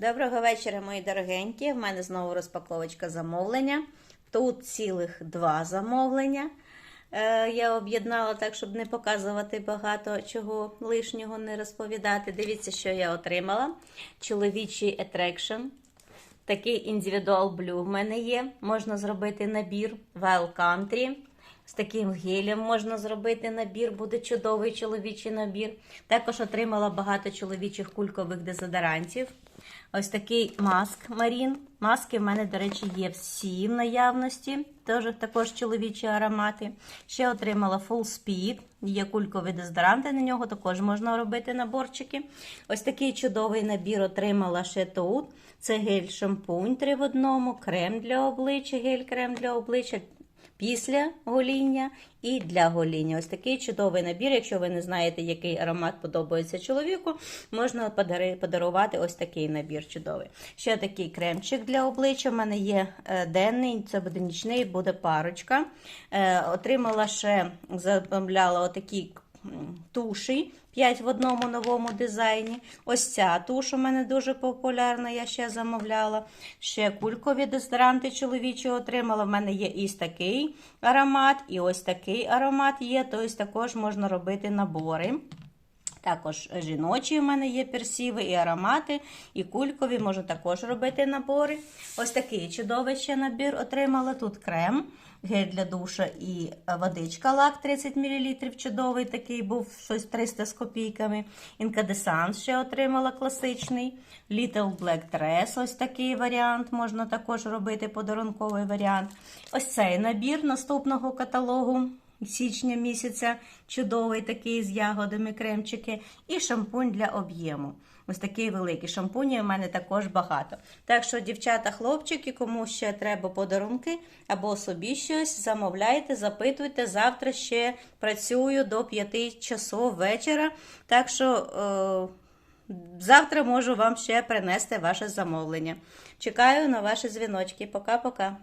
Доброго вечора, мої дорогенькі. В мене знову розпаковочка замовлення. Тут цілих два замовлення. Е, я об'єднала так, щоб не показувати багато чого лишнього не розповідати. Дивіться, що я отримала. Чоловічий Attraction. Такий індивідуал блю в мене є. Можна зробити набір Wild Country. З таким гелем можна зробити набір, буде чудовий чоловічий набір. Також отримала багато чоловічих кулькових дезодорантів. Ось такий маск Марін. Маски в мене, до речі, є всі в наявності. Тож, також чоловічі аромати. Ще отримала Full Speed. Є кулькові дезодоранти на нього, також можна робити наборчики. Ось такий чудовий набір отримала ще тут. Це гель-шампунь 3 в одному, крем для обличчя, гель-крем для обличчя після гоління і для гоління. Ось такий чудовий набір. Якщо ви не знаєте, який аромат подобається чоловіку, можна подарувати ось такий набір чудовий. Ще такий кремчик для обличчя. У мене є е, денний, це буде нічний, буде парочка. Е, Отримала ще, замовляла отакі м, туші. 5 в одному новому дизайні. Ось ця туш у мене дуже популярна, я ще замовляла. Ще кулькові дезодоранти чоловічі отримала. В мене є ось такий аромат, і ось такий аромат є, тобто також можна робити набори. Також жіночі в мене є персіви і аромати, і кулькові, можу також робити набори. Ось такий чудовий ще набір отримала. Тут крем, гель для душа і водичка лак 30 мл. Чудовий такий був, щось 300 з копійками. Інкадесанс ще отримала класичний. Little Black Dress, ось такий варіант. Можна також робити подарунковий варіант. Ось цей набір наступного каталогу січня місяця, чудовий такий з ягодами кремчики, і шампунь для об'єму. Ось такий великий шампунів у мене також багато. Так що, дівчата, хлопчики, кому ще треба подарунки або собі щось, замовляйте, запитуйте. Завтра ще працюю до 5 часов вечора. Так що. Е- Завтра можу вам ще принести ваше замовлення. Чекаю на ваші дзвіночки. Пока-пока.